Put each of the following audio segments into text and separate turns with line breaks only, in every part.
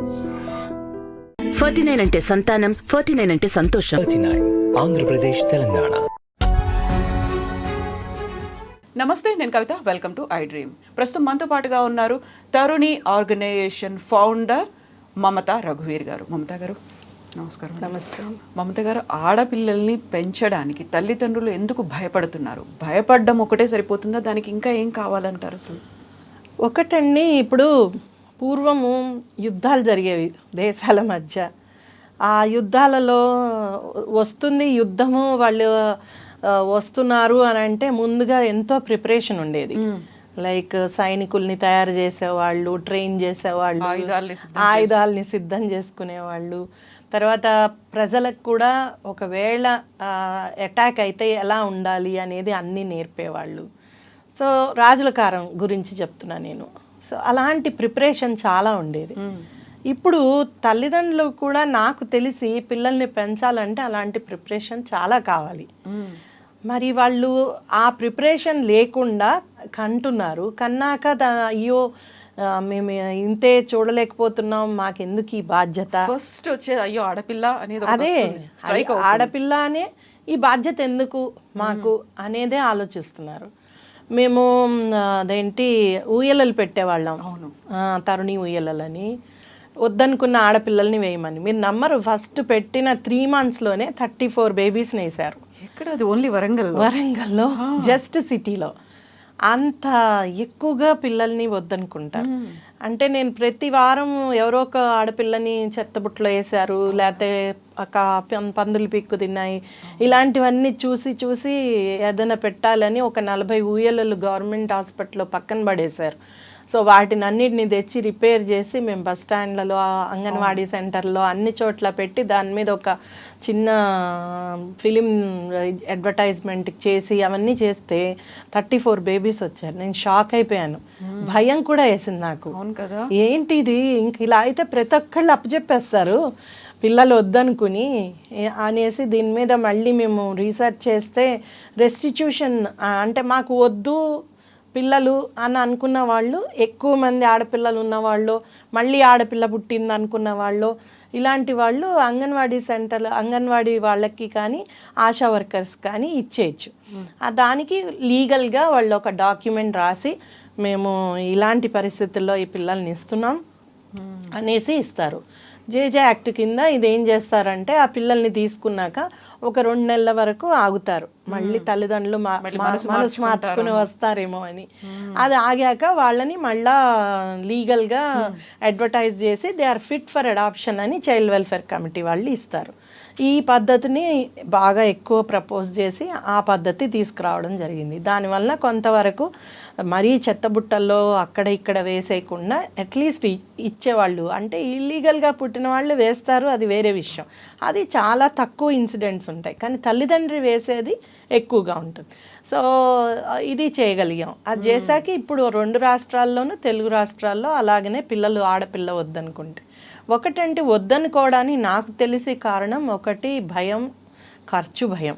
Forty nine అంటే సంతానం forty nine అంటే సంతోషం.
ఆంధ్రప్రదేశ్ తెలంగాణ.
నమస్తే నేను Kavitha. Welcome to I dream ప్రస్తుతం మనతో పాటుగా ఉన్నారు తరుణి ఆర్గనైజేషన్ ఫౌండర్ మమత రఘువీర్ గారు. మమత గారు నమస్కారం. నమస్తే. మమత గారు ఆడపిల్లల్ని పెంచడానికి తల్లిదండ్రులు ఎందుకు భయపడుతున్నారు? భయపడడం ఒకటే సరిపోతుందా? దానికి ఇంకా ఏం కావాలంటారు అసలు?
ఒకటండి ఇప్పుడు పూర్వము యుద్ధాలు జరిగేవి దేశాల మధ్య. ఆ యుద్ధాలలో వస్తుంది యుద్ధము వాళ్ళు వస్తున్నారు అని అంటే ముందుగా ఎంతో ప్రిపరేషన్ ఉండేది. లైక్ సైనికుల్ని తయారు చేసేవాళ్ళు ట్రైన్ చేసేవాళ్ళు
ఆయుధాలని సిద్ధం
చేసుకునేవాళ్ళు. తర్వాత ప్రజలకు కూడా ఒకవేళ అటాక్ అయితే ఎలా ఉండాలి అనేది అన్నీ నేర్పేవాళ్ళు. సో రాజుల కారం గురించి చెప్తున్నా నేను. సో అలాంటి ప్రిపరేషన్ చాలా ఉండేది. ఇప్పుడు తల్లిదండ్రులు కూడా నాకు తెలిసి పిల్లల్ని పెంచాలంటే అలాంటి ప్రిపరేషన్ చాలా కావాలి. మరి వాళ్ళు ఆ ప్రిపరేషన్ లేకుండా కంటున్నారు. కన్నాక అయ్యో మేము ఇంతే చూడలేకపోతున్నాం మాకెందుకు ఈ బాధ్యత?
ఫస్ట్ వచ్చేది అయ్యో ఆడపిల్ల అనేది
అదే ఆడపిల్ల అనే ఈ బాధ్యత ఎందుకు మాకు అనేదే ఆలోచిస్తున్నారు. మేము అదేంటి ఊయలలు పెట్టేవాళ్ళం.
అవును.
ఆ, తరుణి ఊయలలని. వద్దనుకున్న ఆడపిల్లల్ని వేయమని. మీరు నమ్మరు ఫస్ట్ పెట్టిన త్రీ మంత్స్లోనే థర్టీ ఫోర్ బేబీస్ని వేశారు.
ఎక్కడ అది? ఓన్లీ వరంగల్
వరంగల్లో జస్ట్ సిటీలో అంత ఎక్కువగా పిల్లల్ని వద్దనుకుంటారు అంటే నేను ప్రతి వారం ఎవరో ఒక ఆడపిల్లని చెత్తబుట్టలో వేశారు లేకపోతే పందులు పిక్కు తిన్నాయి. ఇలాంటివన్నీ చూసి చూసి ఏదైనా పెట్టాలని ఒక నలభై ఊయలలు గవర్నమెంట్ హాస్పిటల్లో పక్కన పడేశారు. సో వాటిని అన్నిటిని తెచ్చి రిపేర్ చేసి మేము బస్ స్టాండ్లలో అంగన్వాడీ సెంటర్లో అన్ని చోట్ల పెట్టి దాని మీద ఒక చిన్న ఫిలిం అడ్వర్టైజ్మెంట్ చేసి అవన్నీ చేస్తే థర్టీ ఫోర్ బేబీస్ వచ్చారు. నేను షాక్ అయిపోయాను. భయం కూడా వేసింది నాకు. ఏంటి ఇది? ఇంక ఇలా అయితే ప్రతి ఒక్కళ్ళు అప్పచెప్పేస్తారు. పిల్లలు వద్దనుకుని అనేసి దీని మీద మళ్ళీ మేము రీసెర్చ్ చేస్తే రెస్టిట్యూషన్ అంటే మాకు వద్దు పిల్లలు అని అనుకున్న వాళ్ళు ఎక్కువ మంది ఆడపిల్లలు ఉన్న వాళ్ళు మళ్ళీ ఆడపిల్ల పుట్టింది అనుకున్న వాళ్ళు ఇలాంటి వాళ్ళు అంగన్వాడీ సెంటర్ అంగన్వాడీ వాళ్ళకి కానీ ఆశా వర్కర్స్ కానీ ఇచ్చేయచ్చు. దానికి లీగల్గా వాళ్ళు ఒక డాక్యుమెంట్ రాసి మేము ఇలాంటి పరిస్థితుల్లో ఈ పిల్లల్ని ఇస్తున్నాం అనేసి ఇస్తారు. జేజే యాక్ట్ కింద ఇది ఏం చేస్తారంటే ఆ పిల్లల్ని తీసుకున్నాక ఒక రెండు నెలల వరకు ఆగుతారు. మళ్ళీ తల్లిదండ్రులు మనసు మార్చుకుని వస్తారేమో అని. అది ఆగాక వాళ్ళని మళ్ళా లీగల్గా అడ్వర్టైజ్ చేసి they are fit for adoption అని చైల్డ్ వెల్ఫేర్ కమిటీ వాళ్ళు ఇస్తారు. ఈ పద్ధతిని బాగా ఎక్కువ ప్రపోజ్ చేసి ఆ పద్ధతి తీసుకురావడం జరిగింది. దానివల్ల కొంతవరకు మరీ చెత్తబుట్టల్లో అక్కడ ఇక్కడ వేసేయకుండా అట్లీస్ట్ ఇచ్చేవాళ్ళు. అంటే ఇల్లీగల్గా పుట్టిన వాళ్ళు వేస్తారు అది వేరే విషయం. అది చాలా తక్కువ ఇన్సిడెంట్స్ ఉంటాయి. కానీ తల్లిదండ్రి వేసేది ఎక్కువగా ఉంటుంది. సో ఇది చేయగలిగాం. అది చేశాక ఇప్పుడు రెండు రాష్ట్రాల్లోనూ తెలుగు రాష్ట్రాల్లో అలాగనే పిల్లలు ఆడపిల్ల వద్దనుకుంటే. ఒకటంటే వద్దనుకోవడానికి నాకు తెలిసి కారణం ఒకటి భయం ఖర్చు భయం.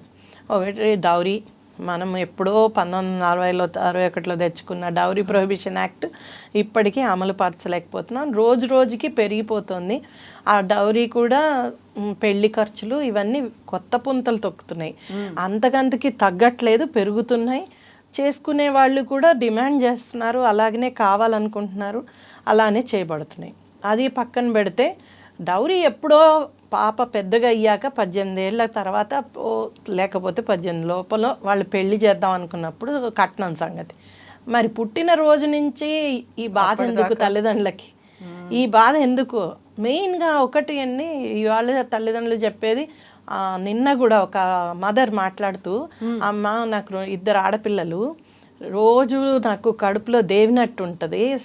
ఒకటి డౌరీ మనం ఎప్పుడో పంతొమ్మిది వందల నలభైలో అరవై ఒకటిలో తెచ్చుకున్న డౌరీ ప్రొహిబిషన్ యాక్ట్ ఇప్పటికీ అమలు పరచలేకపోతున్నాం. రోజు రోజుకి పెరిగిపోతుంది. ఆ డౌరీ కూడా పెళ్ళి ఖర్చులు ఇవన్నీ కొత్త పుంతలు తొక్కుతున్నాయి. అంతకంతకి తగ్గట్లేదు పెరుగుతున్నాయి. చేసుకునే వాళ్ళు కూడా డిమాండ్ చేస్తున్నారు. అలాగనే కావాలనుకుంటున్నారు. అలానే చేయబడుతున్నాయి. అది పక్కన పెడితే డౌరీ ఎప్పుడో పాప పెద్దగా అయ్యాక పద్దెనిమిది ఏళ్ళ తర్వాత లేకపోతే పద్దెనిమిది లోపల వాళ్ళు పెళ్ళి చేద్దాం అనుకున్నప్పుడు కట్నం సంగతి. మరి పుట్టిన రోజు నుంచి ఈ బాధ ఎందుకు తల్లిదండ్రులకి? ఈ బాధ ఎందుకు? మెయిన్గా ఒకటి అన్ని ఇవాళ తల్లిదండ్రులు చెప్పేది నిన్న కూడా ఒక మదర్ మాట్లాడుతూ అమ్మ నాకు ఇద్దరు ఆడపిల్లలు రోజు నాకు కడుపులో దేవినట్టు ఉంటుంది.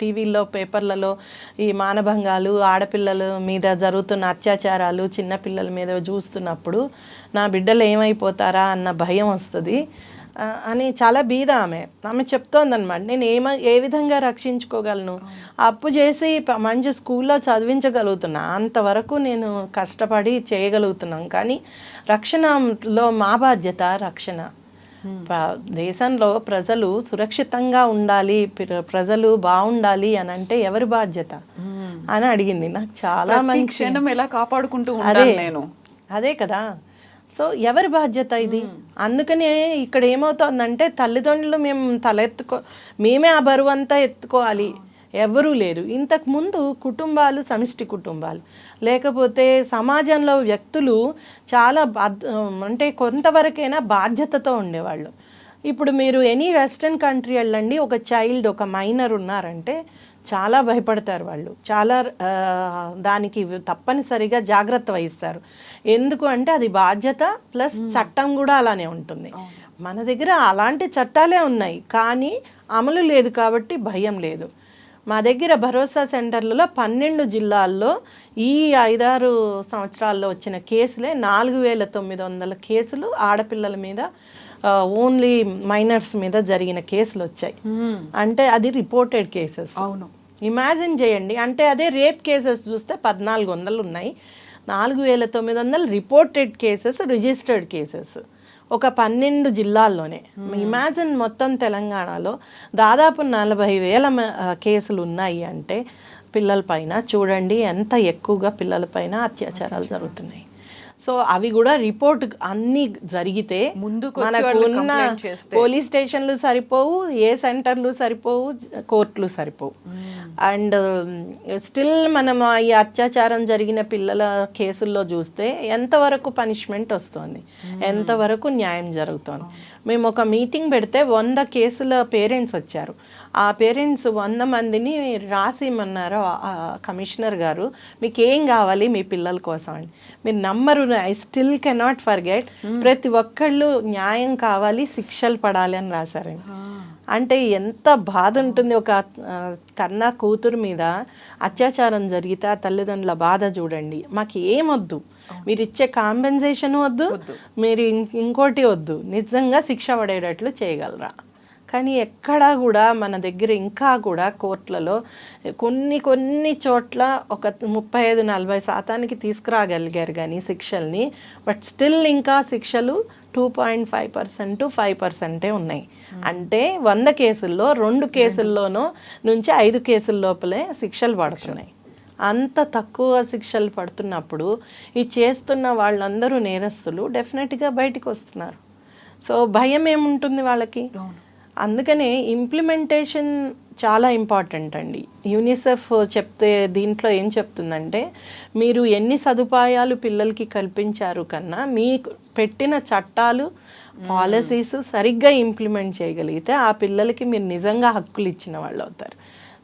టీవీలో పేపర్లలో ఈ మానభంగాలు ఆడపిల్లల మీద జరుగుతున్న అత్యాచారాలు చిన్నపిల్లల మీద చూస్తున్నప్పుడు నా బిడ్డలు ఏమైపోతారా అన్న భయం వస్తుంది. అని చాలా బీద ఆమె. ఆమె చెప్తోందనమాట నేను ఏమ ఏ విధంగా రక్షించుకోగలను? అప్పు చేసి మంచి స్కూల్లో చదివించగలుగుతున్నా. అంతవరకు నేను కష్టపడి చేయగలుగుతున్నాం కానీ రక్షణలో మా బాధ్యత రక్షణ. దేశంలో ప్రజలు సురక్షితంగా ఉండాలి ప్ర- ప్రజలు బాగుండాలి అని అంటే ఎవరి బాధ్యత? అని అడిగింది. నాకు చాలా మంచి
క్షణం ఎలా కాపాడుకుంటూ
అదే.
నేను.
అదే కదా. సో ఎవరి బాధ్యత ఇది? అందుకనే ఇక్కడ ఏమవుతోందంటే తల్లిదండ్రులు మేము తలెత్తుకో మేమే ఆ బరువు అంతా ఎత్తుకోవాలి. ఎవరూ లేరు. ఇంతకు ముందు కుటుంబాలు సమిష్టి కుటుంబాలు. లేకపోతే సమాజంలో వ్యక్తులు చాలా అంటే కొంతవరకైనా బాధ్యతతో ఉండేవాళ్ళు. ఇప్పుడు మీరు ఎనీ వెస్ట్రన్ కంట్రీ వెళ్ళండి ఒక చైల్డ్ ఒక మైనర్ ఉన్నారంటే చాలా భయపడతారు వాళ్ళు. చాలా దానికి తప్పనిసరిగా జాగ్రత్త వహిస్తారు. ఎందుకు అంటే అది బాధ్యత ప్లస్ చట్టం కూడా అలానే ఉంటుంది. మన దగ్గర అలాంటి చట్టాలే ఉన్నాయి. కానీ అమలు లేదు కాబట్టి భయం లేదు. మా దగ్గర భరోసా సెంటర్లలో పన్నెండు జిల్లాల్లో ఈ ఐదారు సంవత్సరాల్లో వచ్చిన కేసులే నాలుగు వేల తొమ్మిది వందల కేసులు ఆడపిల్లల మీద ఓన్లీ మైనర్స్ మీద జరిగిన కేసులు వచ్చాయి. అంటే అది రిపోర్టెడ్ కేసెస్
అవును.
ఇమాజిన్ చేయండి. అంటే అదే రేప్ కేసెస్ చూస్తే పద్నాలుగు వందలు ఉన్నాయి. నాలుగు వేల తొమ్మిది వందలు రిపోర్టెడ్ కేసెస్ రిజిస్టర్డ్ కేసెస్ ఒక పన్నెండు జిల్లాల్లోనే. ఇమాజిన్ మొత్తం తెలంగాణలో దాదాపు నలభై వేల కేసులు ఉన్నాయి అంటే పిల్లలపైన చూడండి ఎంత ఎక్కువగా పిల్లలపైన అత్యాచారాలు. జరుగుతున్నాయి. సో అవి కూడా రిపోర్ట్ అన్ని జరిగితే
ముందుకు
ఉన్న. పోలీస్ స్టేషన్లు సరిపోవు ఏ సెంటర్లు సరిపోవు కోర్టులు సరిపోవు. అండ్ స్టిల్ మనం ఈ అత్యాచారం జరిగిన పిల్లల కేసుల్లో చూస్తే ఎంతవరకు పనిష్మెంట్ వస్తుంది? ఎంతవరకు న్యాయం జరుగుతోంది? మేము ఒక మీటింగ్ పెడితే వంద కేసుల పేరెంట్స్ వచ్చారు. ఆ పేరెంట్స్ వంద మందిని రాసిమన్నారు కమిషనర్ గారు. మీకు ఏం కావాలి మీ పిల్లల కోసం అని మీరు నమ్మరు ఐ స్టిల్ కెనాట్ ఫర్గెట్. ప్రతి ఒక్కళ్ళు న్యాయం కావాలి శిక్షలు పడాలి అని రాశారండి. అంటే ఎంత బాధ ఉంటుంది ఒక కన్నా కూతురు మీద అత్యాచారం జరిగితే ఆ తల్లిదండ్రుల బాధ చూడండి. మాకు ఏమొద్దు మీరు ఇచ్చే కాంపెన్సేషన్ వద్దు. మీరు ఇంకోటి వద్దు. నిజంగా శిక్ష పడేటట్లు చేయగలరా? కానీ ఎక్కడా కూడా మన దగ్గర ఇంకా కూడా కోర్టులలో కొన్ని కొన్ని చోట్ల ఒక ముప్పై ఐదు నలభై శాతానికి తీసుకురాగలిగారు కానీ శిక్షల్ని. బట్ స్టిల్ ఇంకా శిక్షలు two point five percent five పర్సెంటే ఉన్నాయి. అంటే వంద కేసుల్లో రెండు కేసుల్లోనూ నుంచి ఐదు కేసుల లోపలే శిక్షలు పడుతున్నాయి. అంత తక్కువ శిక్షలు పడుతున్నప్పుడు ఈ చేస్తున్న వాళ్ళందరూ నేరస్తులు డెఫినెట్గా బయటికి వస్తున్నారు సో భయం ఏముంటుంది వాళ్ళకి? అందుకనే ఇంప్లిమెంటేషన్ చాలా ఇంపార్టెంట్ అండి. యూనిసెఫ్ చెప్తే దీంట్లో ఏం చెప్తుందంటే మీరు ఎన్ని సదుపాయాలు పిల్లలకి కల్పించారు కన్నా మీకు పెట్టిన చట్టాలు పాలసీస్ సరిగ్గా ఇంప్లిమెంట్ చేయగలిగితే ఆ పిల్లలకి మీరు నిజంగా హక్కులు ఇచ్చిన వాళ్ళు అవుతారు.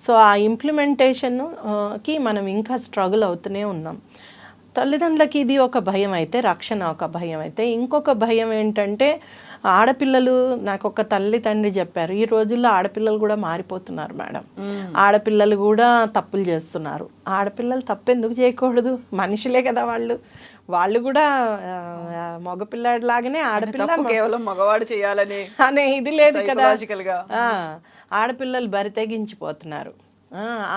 సో ఆ ఇంప్లిమెంటేషన్కి మనం ఇంకా స్ట్రగుల్ అవుతూనే ఉన్నాం. తల్లిదండ్రులకి ఇది ఒక భయం అయితే రక్షణ ఒక భయం అయితే. ఇంకొక భయం ఏంటంటే ఆడపిల్లలు నాకు ఒక తల్లి తండ్రి చెప్పారు. ఈ రోజుల్లో ఆడపిల్లలు కూడా మారిపోతున్నారు మేడం. ఆడపిల్లలు కూడా తప్పులు చేస్తున్నారు. ఆడపిల్లలు తప్పు ఎందుకు చేయకూడదు? మనుషులే కదా వాళ్ళు. వాళ్ళు కూడా ఆ, మగపిల్లాడి లాగానే ఆడపిల్ల
కేవలం మగవాడు చేయాలని
అనే ఇది లేదు కదా. ఆడపిల్లలు బరి తెగించిపోతున్నారు.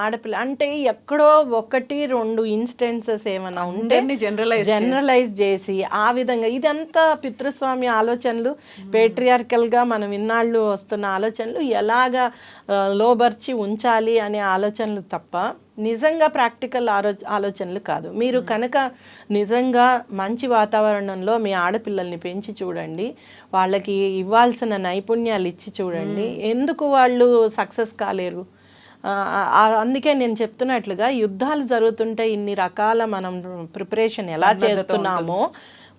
ఆడపిల్ల అంటే ఎక్కడో ఒకటి రెండు ఇన్స్టెన్సెస్ ఏమైనా ఉంటే
generalize
జనరలైజ్ చేసి ఆ విధంగా ఇదంతా పితృస్వామి ఆలోచనలు patriarchal గా మనం ఇన్నాళ్ళు వస్తున్న ఆలోచనలు ఎలాగా లోబర్చి ఉంచాలి అనే ఆలోచనలు తప్ప నిజంగా ప్రాక్టికల్ ఆలో ఆలోచనలు కాదు. మీరు కనుక నిజంగా మంచి వాతావరణంలో మీ ఆడపిల్లల్ని పెంచి చూడండి వాళ్ళకి ఇవ్వాల్సిన నైపుణ్యాలు ఇచ్చి చూడండి ఎందుకు వాళ్ళు సక్సెస్ కాలేరు? అందుకే నేను చెప్తున్నట్లుగా యుద్ధాలు జరుగుతుంటే ఇన్ని రకాల మనం ప్రిపరేషన్ ఎలా చేస్తున్నామో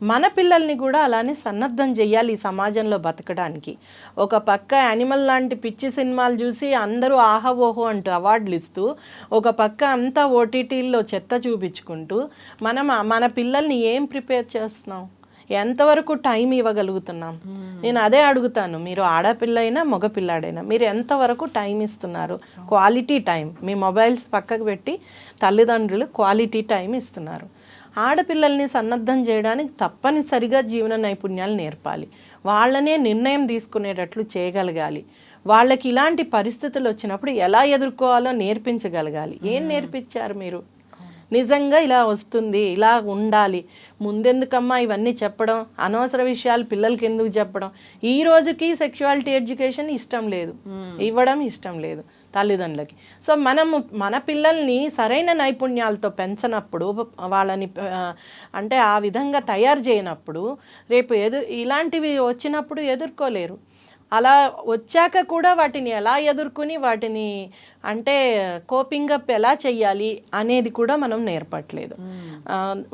మన పిల్లల్ని కూడా అలానే సన్నద్ధం చెయ్యాలి ఈ సమాజంలో బతకడానికి. ఒక పక్క యానిమల్ లాంటి పిచ్చి సినిమాలు చూసి అందరూ ఆహా ఓహో అంటూ అవార్డులు ఇస్తూ ఒక పక్క అంతా ఓటీటీల్లో చెత్త చూపించుకుంటూ మనం మన పిల్లల్ని ఏం ప్రిపేర్ చేస్తున్నాం? ఎంతవరకు టైం ఇవ్వగలుగుతున్నాం? నేను అదే అడుగుతాను. మీరు ఆడపిల్లైనా మగపిల్లాడైనా మీరు ఎంతవరకు టైం ఇస్తున్నారు? Quality time. మీ మొబైల్స్ పక్కకు పెట్టి తల్లిదండ్రులు క్వాలిటీ టైం ఇస్తున్నారు. ఆడపిల్లల్ని సన్నద్ధం చేయడానికి తప్పనిసరిగా జీవన నైపుణ్యాలు నేర్పాలి. వాళ్ళనే నిర్ణయం తీసుకునేటట్లు చేయగలగాలి. వాళ్ళకి ఇలాంటి పరిస్థితులు వచ్చినప్పుడు ఎలా ఎదుర్కోవాలో నేర్పించగలగాలి. ఏం నేర్పించారు మీరు? నిజంగా ఇలా వస్తుంది ఇలా ఉండాలి. ముందెందుకమ్మా ఇవన్నీ చెప్పడం? అనవసర విషయాలు పిల్లలకి ఎందుకు చెప్పడం? ఈ రోజుకి సెక్షువాలిటీ ఎడ్యుకేషన్ ఇష్టం లేదు. ఇవ్వడం ఇష్టం లేదు తల్లిదండ్రులకి. సో మనము మన పిల్లల్ని సరైన నైపుణ్యాలతో పెంచనప్పుడు వాళ్ళని అంటే ఆ విధంగా తయారు చేయనప్పుడు రేపు ఎదు ఇలాంటివి వచ్చినప్పుడు ఎదుర్కోలేరు. అలా వచ్చాక కూడా వాటిని ఎలా ఎదుర్కొని వాటిని అంటే కోపింగ్ అప్ ఎలా చెయ్యాలి అనేది కూడా మనం నేర్పట్లేదు.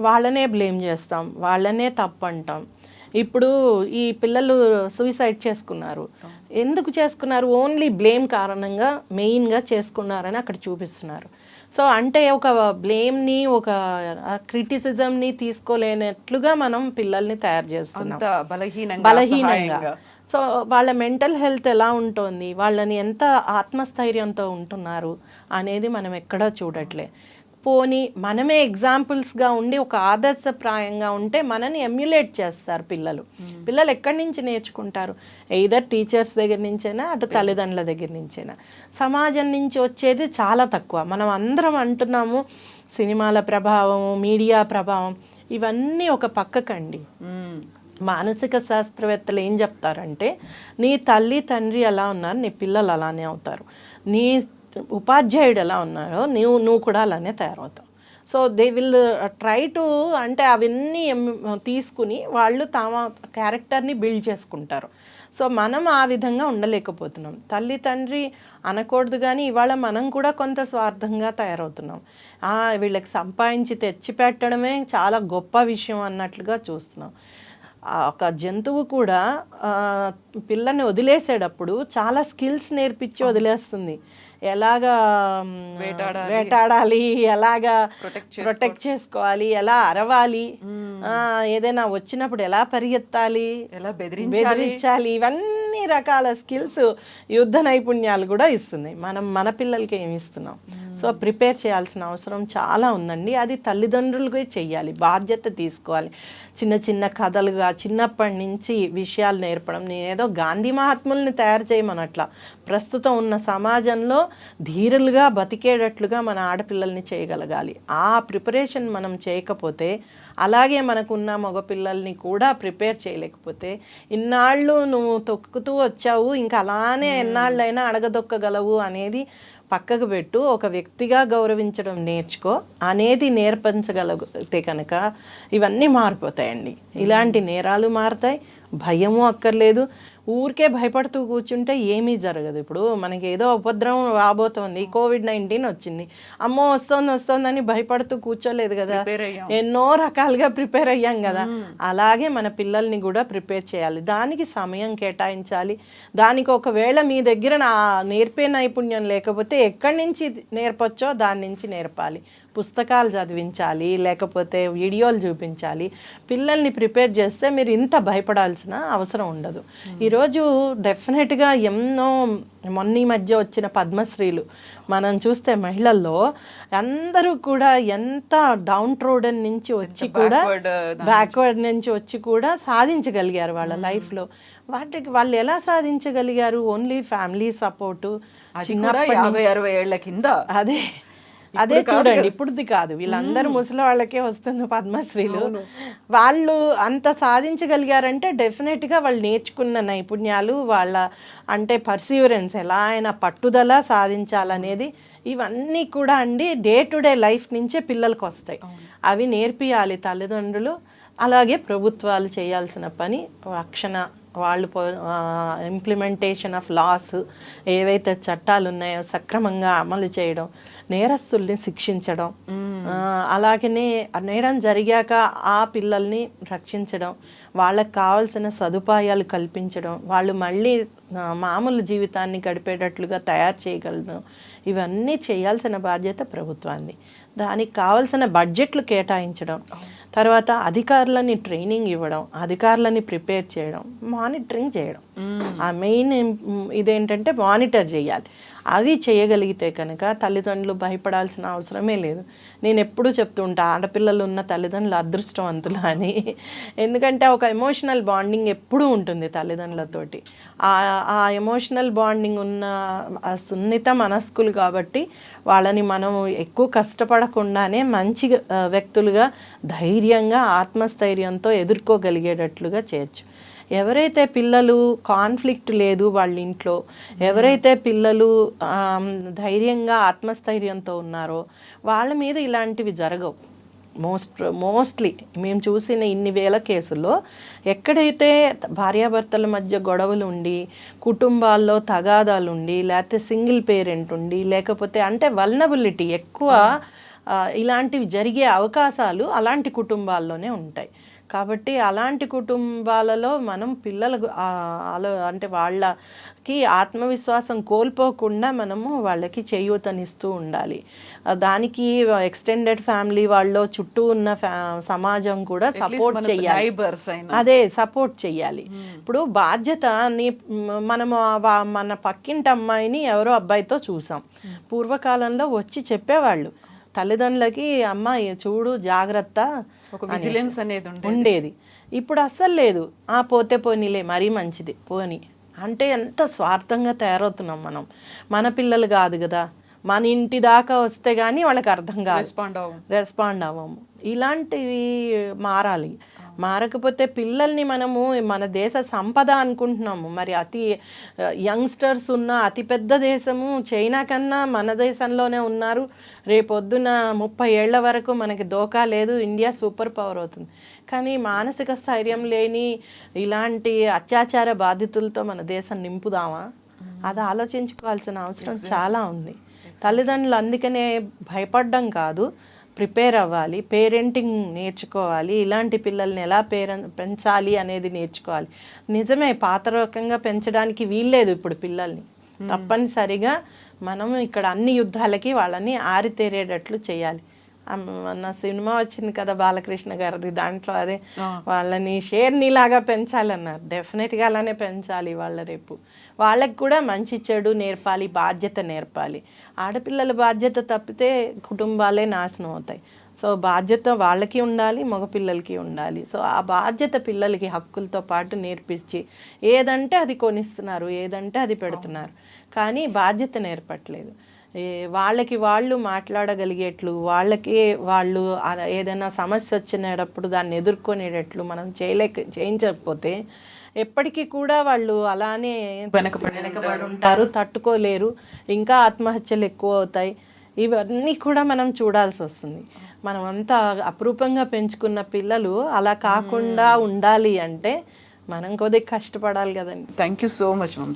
వాళ్ళనే బ్లేమ్ చేస్తాం వాళ్ళనే తప్పు అంటాం ఇప్పుడు ఈ పిల్లలు సూసైడ్ చేసుకున్నారు. ఎందుకు చేసుకున్నారు? ఓన్లీ బ్లేమ్ కారణంగా మెయిన్గా చేసుకున్నారని అక్కడ చూపిస్తున్నారు. సో అంటే ఒక బ్లేమ్ని ఒక క్రిటిసిజంని తీసుకోలేనట్లుగా మనం పిల్లల్ని తయారు చేస్తున్నాం.
బలహీనంగా.
సో వాళ్ళ మెంటల్ హెల్త్ ఎలా ఉంటుంది? వాళ్ళని ఎంత ఆత్మస్థైర్యంతో ఉంటున్నారు అనేది మనం ఎక్కడా చూడట్లే. పోనీ మనమే ఎగ్జాంపుల్స్గా ఉండి ఒక ఆదర్శప్రాయంగా ఉంటే మనని ఎమ్యులేట్ చేస్తారు పిల్లలు. పిల్లలు ఎక్కడి నుంచి నేర్చుకుంటారు? ఎయిదర్ టీచర్స్ దగ్గర నుంచైనా అటు తల్లిదండ్రుల దగ్గర నుంచైనా? సమాజం నుంచి వచ్చేది చాలా తక్కువ. మనం అందరం అంటున్నాము సినిమాల ప్రభావం మీడియా ప్రభావం ఇవన్నీ ఒక పక్కకండి. మానసిక శాస్త్రవేత్తలు ఏం చెప్తారంటే నీ తల్లి తండ్రి ఎలా ఉన్నారు? నీ పిల్లలు అలానే అవుతారు. నీ ఉపాధ్యాయుడు ఎలా ఉన్నారో నువ్వు నువ్వు కూడా అలానే తయారవుతావు. So they will try to అంటే అవన్నీ తీసుకుని వాళ్ళు తమ క్యారెక్టర్ని బిల్డ్ చేసుకుంటారు. సో మనం ఆ విధంగా ఉండలేకపోతున్నాం. తల్లి తండ్రి అనకూడదు కానీ ఇవాళ మనం కూడా కొంత స్వార్థంగా తయారవుతున్నాం. వీళ్ళకి సంపాదించి తెచ్చి పెట్టడమే చాలా గొప్ప విషయం అన్నట్లుగా చూస్తున్నాం. ఒక జంతువు కూడా పిల్లని వదిలేసేటప్పుడు చాలా స్కిల్స్ నేర్పించి వదిలేస్తుంది. ఎలాగా
వేటాడాలి.
ఎలాగా ప్రొటెక్ట్ చేసుకోవాలి ఎలా అరవాలి ఆ, ఏదైనా వచ్చినప్పుడు ఎలా పరిగెత్తాలి
ఎలా బెదిరించాలి.
బెదిరించాలి ఇవన్నీ రకాల స్కిల్స్ యుద్ధ నైపుణ్యాలు కూడా ఇస్తుంది మనం మన పిల్లలకి ఏమి ఇస్తున్నాం? సో ప్రిపేర్ చేయాల్సిన అవసరం చాలా ఉందండి. అది తల్లిదండ్రులకే చెయ్యాలి బాధ్యత తీసుకోవాలి. చిన్న చిన్న కథలుగా చిన్నప్పటి నుంచి విషయాలు నేర్పడం నేను ఏదో గాంధీ మహాత్ముల్ని తయారు చేయమనట్లా ప్రస్తుతం ఉన్న సమాజంలో ధీరులుగా బతికేటట్లుగా మన ఆడపిల్లల్ని చేయగలగాలి. ఆ ప్రిపరేషన్ మనం చేయకపోతే అలాగే మనకున్న మగపిల్లల్ని కూడా ప్రిపేర్ చేయలేకపోతే ఇన్నాళ్ళు నువ్వు తొక్కుతూ వచ్చావు ఇంకా అలానే ఎన్నాళ్ళైనా అడగదొక్కగలవు అనేది పక్కకు పెట్టు ఒక వ్యక్తిగా గౌరవించడం నేర్చుకో. అనేది నేర్పించగలిగితే కనుక ఇవన్నీ మారిపోతాయండి. ఇలాంటి నేరాలు మారుతాయి. భయము అక్కర్లేదు. ఊరికే భయపడుతూ కూర్చుంటే ఏమీ జరగదు. ఇప్పుడు మనకి ఏదో ఉపద్రవం రాబోతోంది. కోవిడ్ నైన్టీన్ వచ్చింది. అమ్మో వస్తోంది వస్తోందని భయపడుతూ కూర్చోలేదు కదా. ఎన్నో రకాలుగా ప్రిపేర్ అయ్యాం కదా. అలాగే మన పిల్లల్ని కూడా ప్రిపేర్ చేయాలి. దానికి సమయం కేటాయించాలి. దానికి ఒకవేళ మీ దగ్గర నా నేర్పే నైపుణ్యం లేకపోతే ఎక్కడి నుంచి నేర్పొచ్చో దాని నుంచి నేర్పాలి. పుస్తకాలు చదివించాలి లేకపోతే వీడియోలు చూపించాలి పిల్లల్ని ప్రిపేర్ చేస్తే మీరు ఇంత భయపడాల్సిన అవసరం ఉండదు. ఈరోజు డెఫినెట్గా ఎన్నో మొన్న ఈ మధ్య వచ్చిన పద్మశ్రీలు మనం చూస్తే మహిళల్లో అందరూ కూడా ఎంత డౌన్ ట్రోడన్ నుంచి వచ్చి కూడా బ్యాక్వర్డ్ నుంచి. వచ్చి కూడా సాధించగలిగారు వాళ్ళ లైఫ్లో. వాటికి వాళ్ళు ఎలా సాధించగలిగారు? ఓన్లీ ఫ్యామిలీ సపోర్టు
యాభై అరవై ఏళ్ళ కింద.
అదే. అదే చూడండి ఇప్పుడుది కాదు. వీళ్ళందరూ ముసలి వాళ్ళకే వస్తున్న పద్మశ్రీలు. వాళ్ళు అంత సాధించగలిగారంటే డెఫినెట్గా వాళ్ళు నేర్చుకున్న నైపుణ్యాలు వాళ్ళ అంటే పర్సీవరెన్స్ ఎలా అయినా పట్టుదల సాధించాలనేది ఇవన్నీ కూడా అండి డే టు డే లైఫ్ నుంచే పిల్లలకు వస్తాయి అవి నేర్పియాలి తల్లిదండ్రులు. అలాగే ప్రభుత్వాలు చేయాల్సిన పని రక్షణ వాళ్ళు ఇంప్లిమెంటేషన్ ఆఫ్ లాస్ ఏవైతే చట్టాలు ఉన్నాయో సక్రమంగా అమలు చేయడం నేరస్తుల్ని శిక్షించడం అలాగనే నేరం జరిగాక ఆ పిల్లల్ని రక్షించడం వాళ్ళకి కావాల్సిన సదుపాయాలు కల్పించడం వాళ్ళు మళ్ళీ మామూలు జీవితాన్ని గడిపేటట్లుగా తయారు చేయగలడం ఇవన్నీ చేయాల్సిన బాధ్యత ప్రభుత్వాన్ని దానికి కావాల్సిన బడ్జెట్లు కేటాయించడం. తర్వాత అధికారులని ట్రైనింగ్ ఇవ్వడం అధికారులని ప్రిపేర్ చేయడం మానిటరింగ్ చేయడం. ఆ మెయిన్ ఇదేంటంటే మానిటర్ చేయాలి. అవి చేయగలిగితే కనుక తల్లిదండ్రులు భయపడాల్సిన అవసరమే లేదు. నేను ఎప్పుడూ చెప్తుంటా ఆడపిల్లలు ఉన్న తల్లిదండ్రులు అదృష్టవంతులు అని. ఎందుకంటే ఒక ఎమోషనల్ బాండింగ్ ఎప్పుడూ ఉంటుంది తల్లిదండ్రులతోటి. ఆ ఎమోషనల్ బాండింగ్ ఉన్న సున్నిత మనస్కులు కాబట్టి వాళ్ళని మనం ఎక్కువ కష్టపడకుండానే మంచి వ్యక్తులుగా ధైర్యంగా ఆత్మస్థైర్యంతో ఎదుర్కోగలిగేటట్లుగా చేయొచ్చు. ఎవరైతే పిల్లలు కాన్ఫ్లిక్ట్ లేదు వాళ్ళ ఇంట్లో ఎవరైతే పిల్లలు ధైర్యంగా ఆత్మస్థైర్యంతో ఉన్నారో వాళ్ళ మీద ఇలాంటివి జరగవు. మోస్ట్ మోస్ట్లీ మేము చూసిన ఇన్ని వేల కేసుల్లో ఎక్కడైతే భార్యాభర్తల మధ్య గొడవలు ఉండి కుటుంబాల్లో తగాదాలు ఉండి లేకపోతే సింగిల్ పేరెంట్ ఉండి లేకపోతే అంటే వల్నబిలిటీ ఎక్కువ ఇలాంటివి జరిగే అవకాశాలు అలాంటి కుటుంబాల్లోనే ఉంటాయి. కాబట్టి అలాంటి కుటుంబాలలో మనం పిల్లలకు అంటే వాళ్ళకి ఆత్మవిశ్వాసం కోల్పోకుండా మనము వాళ్ళకి చేయూతనిస్తూ ఉండాలి. దానికి ఎక్స్టెండెడ్ ఫ్యామిలీ వాళ్ళు చుట్టూ ఉన్న సమాజం కూడా సపోర్ట్
అయినా.
అదే సపోర్ట్ చెయ్యాలి. ఇప్పుడు బాధ్యత మనము మన పక్కింటి అమ్మాయిని ఎవరో అబ్బాయితో చూసాం. పూర్వకాలంలో వచ్చి చెప్పేవాళ్ళు. తల్లిదండ్రులకి అమ్మాయి చూడు జాగ్రత్త
ఒక
అనేసి.
విజిలెన్స్ అనేది ఉండేది.
ఇప్పుడు అస్సలు లేదు. ఆ పోతే పోనీలే మరీ మంచిది. పోని. అంటే ఎంత స్వార్థంగా తయారవుతున్నాం మనం. మన పిల్లలు కాదు కదా. మన ఇంటి దాకా వస్తే కానీ వాళ్ళకి అర్థం కాదు.
రెస్పాండ్ అవ్వం
రెస్పాండ్ అవ్వము. ఇలాంటివి మారాలి. మారకపోతే పిల్లల్ని మనము మన దేశ సంపద అనుకుంటున్నాము. మరి అతి యంగ్స్టర్స్ ఉన్న అతిపెద్ద దేశము చైనా కన్నా మన దేశంలోనే ఉన్నారు. రేపొద్దున ముప్పై ఏళ్ళ వరకు మనకి దోకా లేదు. ఇండియా సూపర్ పవర్ అవుతుంది. కానీ మానసిక స్థైర్యం లేని ఇలాంటి అత్యాచార బాధితులతో మన దేశం నింపుదామా? అది ఆలోచించుకోవాల్సిన అవసరం చాలా ఉంది. తల్లిదండ్రులు అందుకనే భయపడడం కాదు. ప్రిపేర్ అవ్వాలి పేరెంటింగ్ నేర్చుకోవాలి ఇలాంటి పిల్లల్ని ఎలా పేర పెంచాలి అనేది నేర్చుకోవాలి. నిజమే పాత రకంగా పెంచడానికి వీల్లేదు ఇప్పుడు పిల్లల్ని. తప్పనిసరిగా మనం ఇక్కడ అన్ని యుద్ధాలకి వాళ్ళని ఆరితేరేటట్లు చేయాలి. మొన్న సినిమా వచ్చింది కదా బాలకృష్ణ గారిది దాంట్లో అదే వాళ్ళని షేర్ని లాగా పెంచాలన్నారు. డెఫినెట్గా అలానే పెంచాలి వాళ్ళ రేపు. వాళ్ళకి కూడా మంచి చెడు నేర్పాలి బాధ్యత నేర్పాలి. ఆడపిల్లల బాధ్యత తప్పితే కుటుంబాలే నాశనం అవుతాయి. సో బాధ్యత వాళ్ళకి ఉండాలి మగపిల్లలకి ఉండాలి. సో ఆ బాధ్యత పిల్లలకి హక్కులతో పాటు నేర్పించి ఏదంటే అది కొనిస్తున్నారు ఏదంటే అది పెడుతున్నారు. కానీ బాధ్యత నేర్పట్లేదు. వాళ్ళకి వాళ్ళు మాట్లాడగలిగేట్లు వాళ్ళకి వాళ్ళు ఏదైనా సమస్య వచ్చినప్పుడు దాన్ని ఎదుర్కొనేటట్లు మనం చేయలేక చేయించకపోతే ఎప్పటికీ కూడా వాళ్ళు అలానే
వెనకబడి
వెనకబడి ఉంటారు తట్టుకోలేరు ఇంకా ఆత్మహత్యలు ఎక్కువ అవుతాయి. ఇవన్నీ కూడా మనం చూడాల్సి వస్తుంది. మనం అంతా అపురూపంగా పెంచుకున్న పిల్లలు అలా కాకుండా ఉండాలి అంటే మనం కొద్దిగా కష్టపడాలి కదండి.
Thank you so much
you.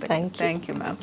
Thank you ma'am